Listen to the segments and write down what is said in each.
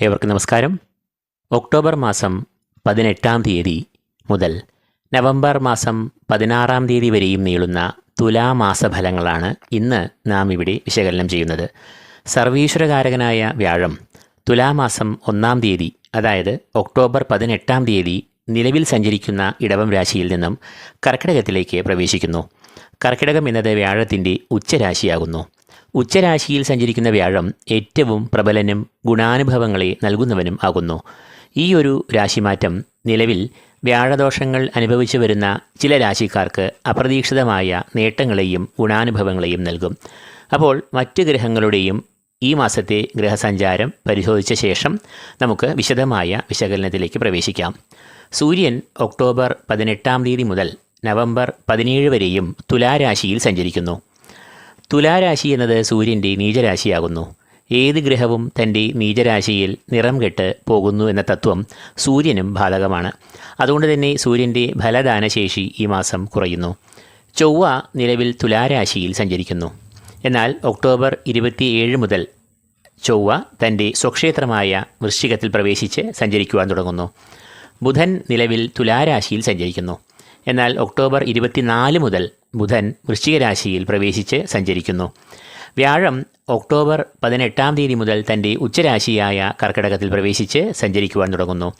ഏവർക്കും നമസ്കാരം. ഒക്ടോബർ മാസം പതിനെട്ടാം തീയതി മുതൽ നവംബർ മാസം പതിനാറാം തീയതി വരെയും നീളുന്ന തുലാമാസഫലങ്ങളാണ് ഇന്ന് നാം ഇവിടെ വിശകലനം ചെയ്യുന്നത്. സർവീശ്വരകാരകനായ വ്യാഴം തുലാമാസം ഒന്നാം തീയതി അതായത് ഒക്ടോബർ പതിനെട്ടാം തീയതി നിലവിൽ സഞ്ചരിക്കുന്ന ഇടവം രാശിയിൽ നിന്നും കർക്കിടകത്തിലേക്ക് പ്രവേശിക്കുന്നു. കർക്കിടകം എന്നത് വ്യാഴത്തിന്റെ ഉച്ചരാശിയാകുന്നു. ഉച്ചരാശിയിൽ സഞ്ചരിക്കുന്ന വ്യാഴം ഏറ്റവും പ്രബലനും ഗുണാനുഭവങ്ങളെ നൽകുന്നവനും ആകുന്നു. ഈ ഒരു രാശിമാറ്റം നിലവിൽ വ്യാഴദോഷങ്ങൾ അനുഭവിച്ചു വരുന്ന ചില രാശിക്കാർക്ക് അപ്രതീക്ഷിതമായ നേട്ടങ്ങളെയും ഗുണാനുഭവങ്ങളെയും നൽകും. അപ്പോൾ മറ്റ് ഗ്രഹങ്ങളുടെയും ഈ മാസത്തെ ഗ്രഹസഞ്ചാരം പരിശോധിച്ച ശേഷം നമുക്ക് വിശദമായ വിശകലനത്തിലേക്ക് പ്രവേശിക്കാം. സൂര്യൻ ഒക്ടോബർ പതിനെട്ടാം തീയതി മുതൽ നവംബർ പതിനേഴ് വരെയും തുലാരാശിയിൽ സഞ്ചരിക്കുന്നു. തുലാരാശി എന്നത് സൂര്യന്റെ നീചരാശിയാകുന്നു. ഏത് ഗ്രഹവും തന്റെ നീചരാശിയിൽ നിറം കെട്ട് പോകുന്നു എന്ന തത്വം സൂര്യനും ബാധകമാണ് അതുകൊണ്ട് തന്നെ സൂര്യന്റെ ഫലദാനശേഷി ഈ മാസം കുറയുന്നു. ചൊവ്വ നിലവിൽ തുലാരാശിയിൽ സഞ്ചരിക്കുന്നു. എന്നാൽ ഒക്ടോബർ ഇരുപത്തിയേഴ് മുതൽ ചൊവ്വ തന്റെ സ്വക്ഷേത്രമായ വൃശ്ചികത്തിൽ പ്രവേശിച്ച് സഞ്ചരിക്കുവാൻ തുടങ്ങുന്നു. ബുധൻ നിലവിൽ തുലാരാശിയിൽ സഞ്ചരിക്കുന്നു. എന്നാൽ ഒക്ടോബർ ഇരുപത്തിനാല് മുതൽ ബുധൻ വൃശ്ചികരാശിയിൽ പ്രവേശിച്ച് സഞ്ചരിക്കുന്നു. വ്യാഴം ഒക്ടോബർ പതിനെട്ടാം തീയതി മുതൽ തന്റെ ഉച്ചരാശിയായ കർക്കിടകത്തിൽ പ്രവേശിച്ച് സഞ്ചരിക്കുവാൻ തുടങ്ങുന്നു.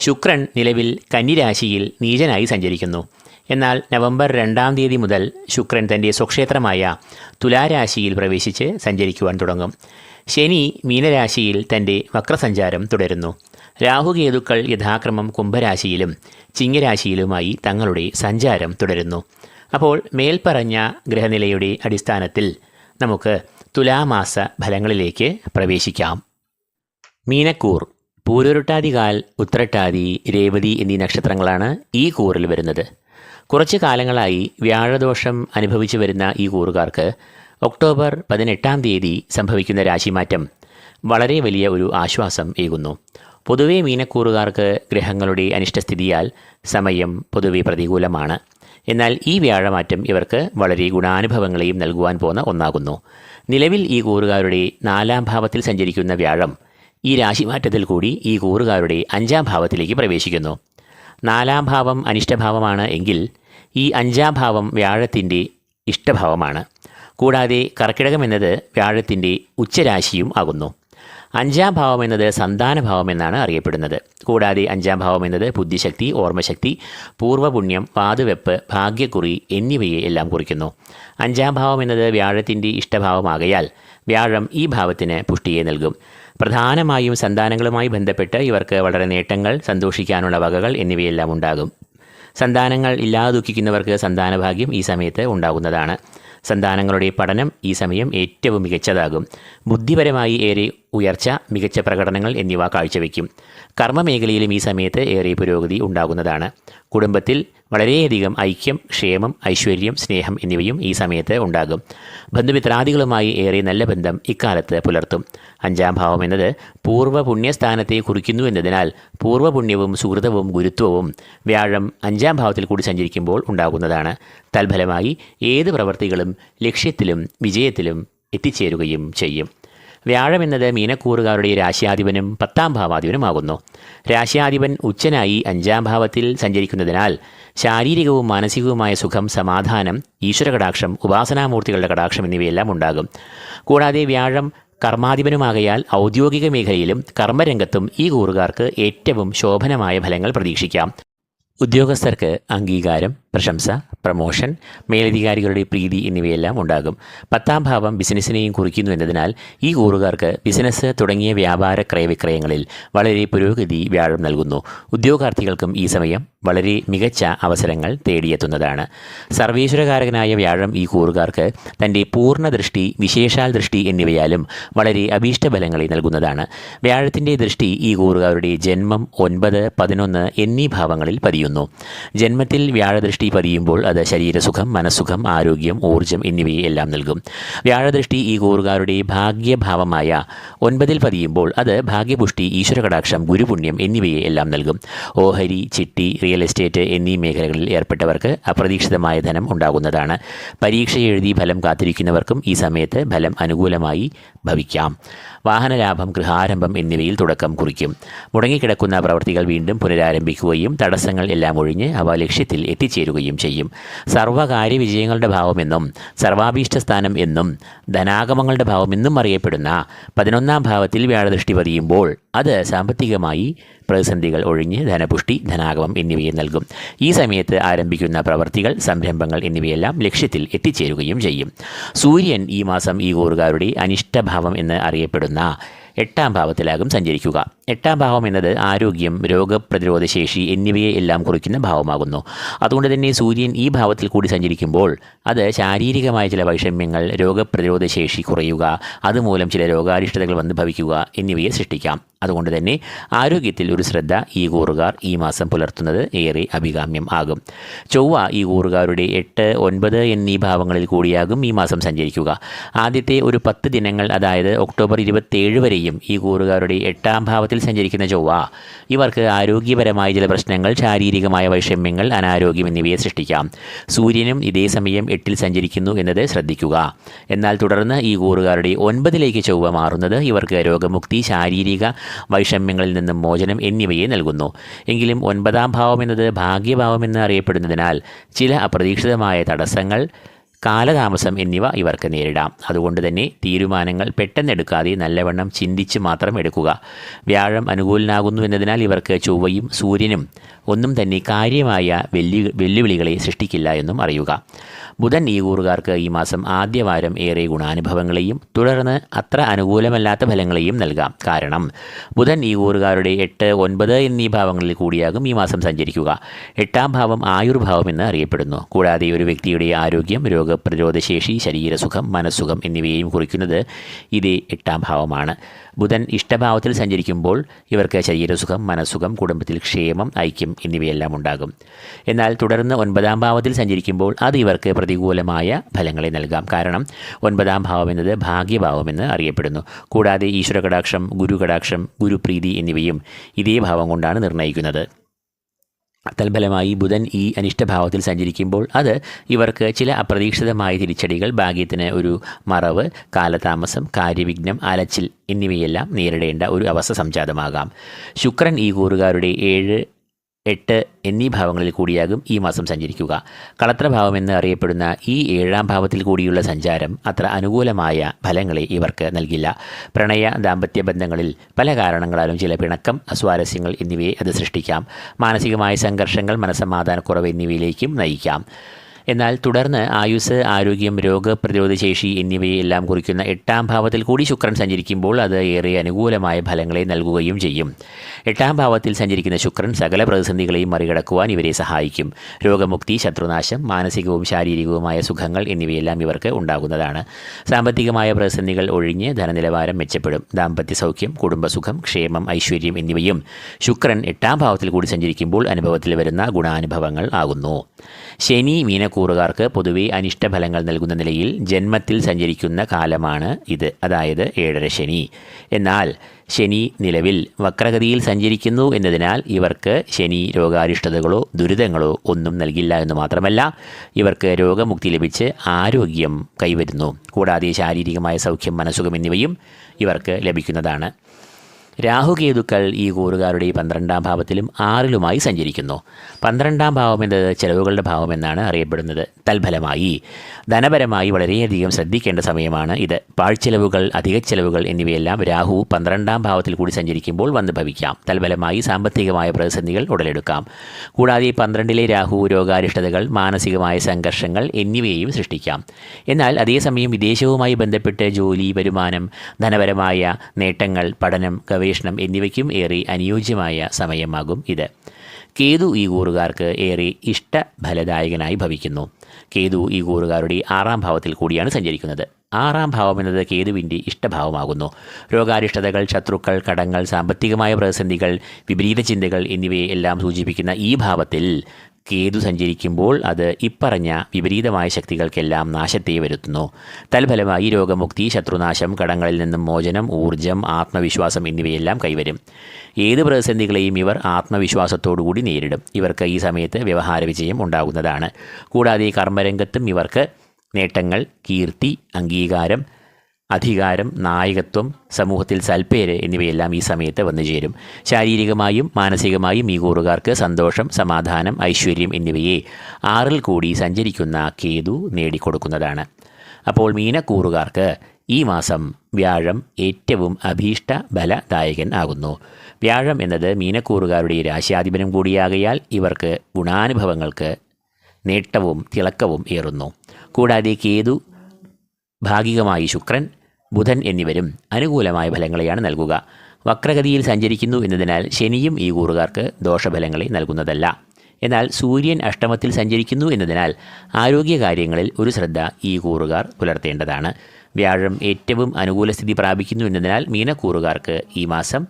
ശുക്രൻ നിലവിൽ കന്നിരാശിയിൽ നീചനായി സഞ്ചരിക്കുന്നു. എന്നാൽ നവംബർ രണ്ടാം തീയതി മുതൽ ശുക്രൻ തന്റെ സ്വക്ഷേത്രമായ തുലാരാശിയിൽ പ്രവേശിച്ച് സഞ്ചരിക്കുവാൻ തുടങ്ങും. ശനി മീനരാശിയിൽ തന്റെ വക്രസഞ്ചാരം തുടരുന്നു. രാഹുകേതുക്കൾ യഥാക്രമം കുംഭരാശിയിലും ചിങ്ങരാശിയിലുമായി തങ്ങളുടെ സഞ്ചാരം തുടരുന്നു. അപ്പോൾ മേൽപ്പറഞ്ഞ ഗ്രഹനിലയുടെ അടിസ്ഥാനത്തിൽ നമുക്ക് തുലാമാസ ഫലങ്ങളിലേക്ക് പ്രവേശിക്കാം. മീനക്കൂർ പൂരുരുട്ടാതികാൽ ഉത്രട്ടാതി രേവതി എന്നീ നക്ഷത്രങ്ങളാണ് ഈ കൂറിൽ വരുന്നത്. കുറച്ച് കാലങ്ങളായി വ്യാഴദോഷം അനുഭവിച്ചു വരുന്ന ഈ കൂറുകാർക്ക് ഒക്ടോബർ പതിനെട്ടാം തീയതി സംഭവിക്കുന്ന രാശിമാറ്റം വളരെ വലിയ ഒരു ആശ്വാസം ഏകുന്നു. പൊതുവെ മീനക്കൂറുകാർക്ക് ഗ്രഹങ്ങളുടെ അനിഷ്ടസ്ഥിതിയാൽ സമയം പൊതുവെ പ്രതികൂലമാണ്. എന്നാൽ ഈ വ്യാഴമാറ്റം ഇവർക്ക് വളരെ ഗുണാനുഭവങ്ങളെയും നൽകുവാൻ പോകുന്ന ഒന്നാകുന്നു. നിലവിൽ ഈ കൂറുകാരുടെ നാലാം ഭാവത്തിൽ സഞ്ചരിക്കുന്ന വ്യാഴം ഈ രാശിമാറ്റത്തിൽ കൂടി ഈ കൂറുകാരുടെ അഞ്ചാം ഭാവത്തിലേക്ക് പ്രവേശിക്കുന്നു. നാലാം ഭാവം അനിഷ്ടഭാവമാണ് എങ്കിൽ ഈ അഞ്ചാം ഭാവം വ്യാഴത്തിന്റെ ഇഷ്ടഭാവമാണ്. കൂടാതെ കർക്കിടകം എന്നത് വ്യാഴത്തിന്റെ ഉച്ചരാശിയും ആകുന്നു. അഞ്ചാം ഭാവം എന്നത് സന്താനഭാവം എന്നാണ് അറിയപ്പെടുന്നത്. കൂടാതെ അഞ്ചാം ഭാവം എന്നത് ബുദ്ധിശക്തി ഓർമ്മശക്തി പൂർവപുണ്യം വാതുവെപ്പ് ഭാഗ്യക്കുറി എന്നിവയെ എല്ലാം കുറിക്കുന്നു. അഞ്ചാം ഭാവം എന്നത് വ്യാഴത്തിന്റെ ഇഷ്ടഭാവമാകയാൽ വ്യാഴം ഈ ഭാവത്തിന് പുഷ്ടിയെ നൽകും. പ്രധാനമായും സന്താനങ്ങളുമായി ബന്ധപ്പെട്ട് ഇവർക്ക് വളരെ നേട്ടങ്ങൾ സന്തോഷിക്കാനുള്ള വകകൾ എന്നിവയെല്ലാം ഉണ്ടാകും. സന്താനങ്ങൾ ഇല്ലാതെ ദുഃഖിക്കുന്നവർക്ക് സന്താനഭാഗ്യം ഈ സമയത്ത് ഉണ്ടാകുന്നതാണ്. സന്താനങ്ങളുടെ പഠനം ഈ സമയം ഏറ്റവും മികച്ചതാകും. ബുദ്ധിപരമായി ഏറെ ഉയർച്ച മികച്ച പ്രകടനങ്ങൾ എന്നിവ കാഴ്ചവെക്കും. കർമ്മമേഖലയിലും ഈ സമയത്ത് ഏറെ പുരോഗതി ഉണ്ടാകുന്നതാണ്. കുടുംബത്തിൽ വളരെയധികം ഐക്യം ക്ഷേമം ഐശ്വര്യം സ്നേഹം എന്നിവയും ഈ സമയത്ത് ഉണ്ടാകും. ബന്ധുമിത്രാദികളുമായി ഏറെ നല്ല ബന്ധം ഇക്കാലത്ത് പുലർത്തും. അഞ്ചാം ഭാവം എന്നത് പൂർവ പുണ്യസ്ഥാനത്തെ കുറിക്കുന്നു എന്നതിനാൽ പൂർവപുണ്യവും സുഹൃതവും ഗുരുത്വവും വ്യാഴം അഞ്ചാം ഭാവത്തിൽ കൂടി സഞ്ചരിക്കുമ്പോൾ ഉണ്ടാകുന്നതാണ്. തൽഫലമായി ഏത് പ്രവൃത്തികളും ലക്ഷ്യത്തിലും വിജയത്തിലും എത്തിച്ചേരുകയും ചെയ്യും. വ്യാഴം എന്നത് മീനക്കൂറുകാരുടെ രാശ്യാധിപനും പത്താം ഭാവാധിപനുമാകുന്നു. രാശ്യാധിപൻ ഉച്ചനായി അഞ്ചാം ഭാവത്തിൽ സഞ്ചരിക്കുന്നതിനാൽ ശാരീരികവും മാനസികവുമായ സുഖം സമാധാനം ഈശ്വര കടാക്ഷം ഉപാസനാമൂർത്തികളുടെ കടാക്ഷം എന്നിവയെല്ലാം ഉണ്ടാകും. കൂടാതെ വ്യാഴം കർമാധിപനുമാകയാൽ ഔദ്യോഗിക മേഖലയിലും കർമ്മരംഗത്തും ഈ കൂറുകാർക്ക് ഏറ്റവും ശോഭനമായ ഫലങ്ങൾ പ്രതീക്ഷിക്കാം. ഉദ്യോഗസ്ഥർക്ക് അംഗീകാരം. പ്രശംസ പ്രമോഷൻ മേലധികാരികളുടെ പ്രീതി എന്നിവയെല്ലാം ഉണ്ടാകും. പത്താം ഭാവം ബിസിനസ്സിനെയും കുറിക്കുന്നു എന്നതിനാൽ ഈ കൂറുകാർക്ക് ബിസിനസ് തുടങ്ങിയ വ്യാപാര ക്രയവിക്രയങ്ങളിൽ വളരെ പുരോഗതി വ്യാഴം നൽകുന്നു. ഉദ്യോഗാർത്ഥികൾക്കും ഈ സമയം വളരെ മികച്ച അവസരങ്ങൾ തേടിയെത്തുന്നതാണ്. സർവീശ്വരകാരകനായ വ്യാഴം ഈ കൂറുകാർക്ക് തന്റെ പൂർണ ദൃഷ്ടി വിശേഷാൽ ദൃഷ്ടി എന്നിവയാലും വളരെ അഭീഷ്ടബലങ്ങളെ നൽകുന്നതാണ്. വ്യാഴത്തിന്റെ ദൃഷ്ടി ഈ കൂറുകാരുടെ ജന്മം ഒൻപത് പതിനൊന്ന് എന്നീ ഭാവങ്ങളിൽ പതിയുന്നു. ജന്മത്തിൽ വ്യാഴദൃഷ്ടി പതിയുമ്പോൾ അത് ശരീരസുഖം മനസ്സുഖം ആരോഗ്യം ഊർജം എന്നിവയെ എല്ലാം നൽകും. വ്യാഴദൃഷ്ടി ഈ കൂറുകാരുടെ ഭാഗ്യഭാവമായ ഒൻപതിൽ പതിയുമ്പോൾ അത് ഭാഗ്യപുഷ്ടി ഈശ്വരകടാക്ഷം ഗുരുപുണ്യം എന്നിവയെ എല്ലാം നൽകും. ഓഹരി ചിട്ടി റിയൽ എസ്റ്റേറ്റ് എന്നീ മേഖലകളിൽ ഏർപ്പെട്ടവർക്ക് അപ്രതീക്ഷിതമായ ധനം ഉണ്ടാകുന്നതാണ്. പരീക്ഷ എഴുതി ഫലം കാത്തിരിക്കുന്നവർക്കും ഈ സമയത്ത് ഫലം അനുകൂലമായി ഭവിക്കാം. വാഹനലാഭം ഗൃഹാരംഭം എന്നിവയിൽ തുടക്കം കുറിക്കും. മുടങ്ങിക്കിടക്കുന്ന പ്രവൃത്തികൾ വീണ്ടും പുനരാരംഭിക്കുകയും തടസ്സങ്ങൾ എല്ലാം ഒഴിഞ്ഞ് അവ ലക്ഷ്യത്തിൽ എത്തിച്ചേരുകയും ചെയ്യും. സർവകാര്യ വിജയങ്ങളുടെ ഭാവമെന്നും സർവാഭീഷ്ട സ്ഥാനം എന്നും ധനാഗമങ്ങളുടെ ഭാവമെന്നും അറിയപ്പെടുന്ന പതിനൊന്നാം ഭാവത്തിൽ വ്യാഴദൃഷ്ടി പതിയുമ്പോൾ അത് സാമ്പത്തികമായി പ്രതിസന്ധികൾ ഒഴിഞ്ഞ് ധനപുഷ്ടി ധനാഗമം എന്നിവയെ നൽകും. ഈ സമയത്ത് ആരംഭിക്കുന്ന പ്രവർത്തികൾ സംരംഭങ്ങൾ എന്നിവയെല്ലാം ലക്ഷ്യത്തിൽ എത്തിച്ചേരുകയും ചെയ്യും. സൂര്യൻ ഈ മാസം ഈ കൂറുകാരുടെ അനിഷ്ടഭാവം എന്ന് അറിയപ്പെടുന്ന എട്ടാം ഭാവത്തിലാകും സഞ്ചരിക്കുക. എട്ടാം ഭാവം എന്നത് ആരോഗ്യം രോഗപ്രതിരോധ ശേഷി എന്നിവയെ എല്ലാം കുറിക്കുന്ന ഭാവമാകുന്നു. അതുകൊണ്ട് തന്നെ സൂര്യൻ ഈ ഭാവത്തിൽ കൂടി സഞ്ചരിക്കുമ്പോൾ അത് ശാരീരികമായ ചില വൈഷമ്യങ്ങൾ രോഗപ്രതിരോധ ശേഷി കുറയുക അതുമൂലം ചില രോഗാരിഷ്ടതകൾ വന്ന് ഭവിക്കുക എന്നിവയെ സൃഷ്ടിക്കാം. അതുകൊണ്ട് തന്നെ ആരോഗ്യത്തിൽ ഒരു ശ്രദ്ധ ഈ കൂറുകാർ ഈ മാസം പുലർത്തുന്നത് ഏറെ അഭികാമ്യം ആകും. ചൊവ്വ ഈ കൂറുകാരുടെ എട്ട് ഒൻപത് എന്നീ ഭാവങ്ങളിൽ കൂടിയാകും ഈ മാസം സഞ്ചരിക്കുക. ആദ്യത്തെ ഒരു പത്ത് ദിനങ്ങൾ അതായത് ഒക്ടോബർ ഇരുപത്തേഴ് വരെയും ഈ കൂറുകാരുടെ എട്ടാം ഭാവത്തിൽ സഞ്ചരിക്കുന്ന ചൊവ്വ. ഇവർക്ക് ആരോഗ്യപരമായ ചില പ്രശ്നങ്ങൾ ശാരീരികമായ വൈഷമ്യങ്ങൾ അനാരോഗ്യം എന്നിവയെ സൃഷ്ടിക്കാം. സൂര്യനും ഇതേ സമയം എട്ടിൽ സഞ്ചരിക്കുന്നു എന്നത് ശ്രദ്ധിക്കുക. എന്നാൽ തുടർന്ന് ഈ കൂറുകാരുടെ ഒൻപതിലേക്ക് ചൊവ്വ മാറുന്നത് ഇവർക്ക് രോഗമുക്തി ശാരീരിക വൈഷമ്യങ്ങളിൽ നിന്നും മോചനം എന്നിവയെ നൽകുന്നു. എങ്കിലും ഒൻപതാം ഭാവം എന്നത് ഭാഗ്യഭാവമെന്ന് അറിയപ്പെടുന്നതിനാൽ ചില അപ്രതീക്ഷിതമായ തടസ്സങ്ങൾ കാലതാമസം എന്നിവ ഇവർക്ക് നേരിടാം. അതുകൊണ്ട് തന്നെ തീരുമാനങ്ങൾ പെട്ടെന്നെടുക്കാതെ നല്ലവണ്ണം ചിന്തിച്ച് മാത്രം എടുക്കുക. വ്യാഴം അനുകൂലനാകുന്നു എന്നതിനാൽ ഇവർക്ക് ചൊവ്വയും സൂര്യനും ഒന്നും തന്നെ കാര്യമായ വെല്ലു വെല്ലുവിളികളെ സൃഷ്ടിക്കില്ല എന്നും അറിയുക. ബുധൻ ഈ കൂറുകാർക്ക് ഈ മാസം ആദ്യവാരം ഏറെ ഗുണാനുഭവങ്ങളെയും തുടർന്ന് അത്ര അനുകൂലമല്ലാത്ത ഫലങ്ങളെയും നൽകാം. കാരണം ബുധൻ ഈ കൂറുകാരുടെ എട്ട് ഒൻപത് എന്നീ ഭാവങ്ങളിൽ കൂടിയാകും ഈ മാസം സഞ്ചരിക്കുക. എട്ടാം ഭാവം ആയുർഭാവം എന്ന് അറിയപ്പെടുന്നു. കൂടാതെ ഒരു വ്യക്തിയുടെ ആരോഗ്യം രോഗപ്രതിരോധശേഷി ശരീരസുഖം മനസ്സുഖം എന്നിവയെയും കുറിക്കുന്നത് ഇതേ എട്ടാം ഭാവമാണ്. ബുധൻ ഇഷ്ടഭാവത്തിൽ സഞ്ചരിക്കുമ്പോൾ ഇവർക്ക് ശരീരസുഖം മനസ്സുഖം കുടുംബത്തിൽ ക്ഷേമം ഐക്യം എന്നിവയെല്ലാം ഉണ്ടാകും. എന്നാൽ തുടർന്ന് ഒൻപതാം ഭാവത്തിൽ സഞ്ചരിക്കുമ്പോൾ അത് ഇവർക്ക് പ്രതികൂലമായ ഫലങ്ങളെ നൽകാം. കാരണം ഒൻപതാം ഭാവം എന്നത് ഭാഗ്യഭാവമെന്ന് അറിയപ്പെടുന്നു. കൂടാതെ ഈശ്വരകടാക്ഷം ഗുരുകടാക്ഷം ഗുരുപ്രീതി എന്നിവയും ഇതേ ഭാവം കൊണ്ടാണ് നിർണയിക്കുന്നത് തൽഫലമായി ബുധൻ ഈ അനിഷ്ടഭാവത്തിൽ സഞ്ചരിക്കുമ്പോൾ അത് ഇവർക്ക് ചില അപ്രതീക്ഷിതമായ തിരിച്ചടികൾ ഭാഗ്യത്തിന് ഒരു മറവ് കാലതാമസം കാര്യവിഘ്നം അലച്ചിൽ എന്നിവയെല്ലാം നേരിടേണ്ട ഒരു അവസ്ഥ സംജാതമാകാം. ശുക്രൻ ഈ കൂറുകാരുടെ ഏഴ് എട്ട് എന്നീ ഭാവങ്ങളിൽ കൂടിയാകും ഈ മാസം സഞ്ചരിക്കുക. കളത്രഭാവം എന്ന് അറിയപ്പെടുന്ന ഈ ഏഴാം ഭാവത്തിൽ കൂടിയുള്ള സഞ്ചാരം അത്ര അനുകൂലമായ ഫലങ്ങളെ ഇവർക്ക് നൽകില്ല. പ്രണയ ദാമ്പത്യ ബന്ധങ്ങളിൽ പല കാരണങ്ങളാലും ചില പിണക്കം അസ്വാരസ്യങ്ങൾ എന്നിവയെ അത് സൃഷ്ടിക്കാം. മാനസികമായ സംഘർഷങ്ങൾ മനസ്സമാധാനക്കുറവ് എന്നിവയിലേക്കും നയിക്കാം. എന്നാൽ തുടർന്ന് ആയുസ് ആരോഗ്യം രോഗപ്രതിരോധ ശേഷി എന്നിവയെല്ലാം കുറിക്കുന്ന എട്ടാം ഭാവത്തിൽ കൂടി ശുക്രൻ സഞ്ചരിക്കുമ്പോൾ അത് ഏറെ അനുകൂലമായ ഫലങ്ങളെ നൽകുകയും ചെയ്യും. എട്ടാം ഭാവത്തിൽ സഞ്ചരിക്കുന്ന ശുക്രൻ സകല പ്രതിസന്ധികളെയും മറികടക്കുവാൻ ഇവരെ സഹായിക്കും. രോഗമുക്തി ശത്രുനാശം മാനസികവും ശാരീരികവുമായ സുഖങ്ങൾ എന്നിവയെല്ലാം ഇവർക്ക് ഉണ്ടാകുന്നതാണ്. സാമ്പത്തികമായ പ്രതിസന്ധികൾ ഒഴിഞ്ഞ് ധനനിലവാരം മെച്ചപ്പെടും. ദാമ്പത്യ സൗഖ്യം കുടുംബസുഖം ക്ഷേമം ഐശ്വര്യം എന്നിവയും ശുക്രൻ എട്ടാം ഭാവത്തിൽ കൂടി സഞ്ചരിക്കുമ്പോൾ അനുഭവത്തിൽ വരുന്ന ഗുണാനുഭവങ്ങൾ ആകുന്നു. ശനി മീനക്കൂറുകാർക്ക് പൊതുവെ അനിഷ്ടഫലങ്ങൾ നൽകുന്ന നിലയിൽ ജന്മത്തിൽ സഞ്ചരിക്കുന്ന കാലമാണ് ഇത് അതായത് ഏഴര ശനി. എന്നാൽ ശനി നിലവിൽ വക്രഗതിയിൽ സഞ്ചരിക്കുന്നു എന്നതിനാൽ ഇവർക്ക് ശനി രോഗാരിഷ്ടതകളോ ദുരിതങ്ങളോ ഒന്നും നൽകില്ല എന്ന് മാത്രമല്ല ഇവർക്ക് രോഗമുക്തി ലഭിച്ച് ആരോഗ്യം കൈവരുന്നു. കൂടാതെ ശാരീരികമായ സൗഖ്യം മനസ്സുഖം എന്നിവയും ഇവർക്ക് ലഭിക്കുന്നതാണ്. രാഹുകേതുക്കൾ ഈ കൂറുകാരുടെ പന്ത്രണ്ടാം ഭാവത്തിലും ആറിലുമായി സഞ്ചരിക്കുന്നു. പന്ത്രണ്ടാം ഭാവം എന്നത് ചെലവുകളുടെ ഭാവമെന്നാണ് അറിയപ്പെടുന്നത്. തൽഫലമായി ധനപരമായി വളരെയധികം ശ്രദ്ധിക്കേണ്ട സമയമാണ് ഇത്. പാഴ്ചെലവുകൾ അധിക ചെലവുകൾ എന്നിവയെല്ലാം രാഹു പന്ത്രണ്ടാം ഭാവത്തിൽ കൂടി സഞ്ചരിക്കുമ്പോൾ വന്ന് ഭവിക്കാം. തൽഫലമായി സാമ്പത്തികമായ പ്രതിസന്ധികൾ ഉടലെടുക്കാം. കൂടാതെ പന്ത്രണ്ടിലെ രാഹു രോഗാരിഷ്ടതകൾ മാനസികമായ സംഘർഷങ്ങൾ എന്നിവയെയും സൃഷ്ടിക്കാം. എന്നാൽ അതേസമയം വിദേശവുമായി ബന്ധപ്പെട്ട് ജോലി വരുമാനം ധനപരമായ നേട്ടങ്ങൾ പഠനം ഗവേഷണം എന്നിവയ്ക്കും ഏറെ അനുയോജ്യമായ സമയമാകും ഇത്. കേതു ഈ കൂറുകാർക്ക് ഏറെ ഇഷ്ടഫലദായകനായി ഭവിക്കുന്നു. കേതു ഈ കൂറുകാരുടെ ആറാം ഭാവത്തിൽ കൂടിയാണ് സഞ്ചരിക്കുന്നത്. ആറാം ഭാവം എന്നത് കേതുവിന്റെ ഇഷ്ടഭാവമാകുന്നു. രോഗാരിഷ്ടതകൾ ശത്രുക്കൾ കടങ്ങൾ സാമ്പത്തികമായ പ്രതിസന്ധികൾ വിപരീത ചിന്തകൾ എന്നിവയെ എല്ലാം സൂചിപ്പിക്കുന്ന ഈ ഭാവത്തിൽ കേതു സഞ്ചരിക്കുമ്പോൾ അത് ഇപ്പറഞ്ഞ വിപരീതമായ ശക്തികൾക്കെല്ലാം നാശത്തെ വരുത്തുന്നു. തൽഫലമായി രോഗമുക്തി ശത്രുനാശം കടങ്ങളിൽ നിന്നും മോചനം ഊർജം ആത്മവിശ്വാസം എന്നിവയെല്ലാം കൈവരും. ഏത് പ്രതിസന്ധികളെയും ഇവർ ആത്മവിശ്വാസത്തോടുകൂടി നേരിടും. ഇവർക്ക് ഈ സമയത്ത് വ്യവഹാര വിജയം ഉണ്ടാകുന്നതാണ്. കൂടാതെ കർമ്മരംഗത്തും ഇവർക്ക് നേട്ടങ്ങൾ കീർത്തി അംഗീകാരം അധികാരം നായകത്വം സമൂഹത്തിൽ സൽപ്പേര് എന്നിവയെല്ലാം ഈ സമയത്ത് വന്നു ചേരും. ശാരീരികമായും മാനസികമായും ഈ കൂറുകാർക്ക് സന്തോഷം സമാധാനം ഐശ്വര്യം എന്നിവയെ ആറിൽ കൂടി സഞ്ചരിക്കുന്ന കേതു നേടിക്കൊടുക്കുന്നതാണ്. അപ്പോൾ മീനക്കൂറുകാർക്ക് ഈ മാസം വ്യാഴം ഏറ്റവും അഭീഷ്ട ബലദായകൻ ആകുന്നു. വ്യാഴം എന്നത് മീനക്കൂറുകാരുടെ രാശ്യാധിപനം കൂടിയാകയാൽ ഇവർക്ക് ഗുണാനുഭവങ്ങൾക്ക് നേട്ടവും തിളക്കവും ഏറുന്നു. കൂടാതെ കേതു ഭാഗികമായി ശുക്രൻ ബുധൻ എന്നിവരും അനുകൂലമായ ഫലങ്ങളെയാണ് നൽകുക. വക്രഗതിയിൽ സഞ്ചരിക്കുന്നു എന്നതിനാൽ ശനിയും ഈ കൂറുകാർക്ക് ദോഷഫലങ്ങളെ നൽകുന്നതല്ല. എന്നാൽ സൂര്യൻ അഷ്ടമത്തിൽ സഞ്ചരിക്കുന്നു എന്നതിനാൽ ആരോഗ്യകാര്യങ്ങളിൽ ഒരു ശ്രദ്ധ ഈ കൂറുകാർ പുലർത്തേണ്ടതാണ്. വ്യാഴം ഏറ്റവും അനുകൂല സ്ഥിതി പ്രാപിക്കുന്നു എന്നതിനാൽ മീനക്കൂറുകാർക്ക് ഈ മാസം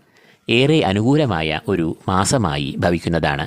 ഏറെ അനുകൂലമായ ഒരു മാസമായി ഭവിക്കുന്നതാണ്.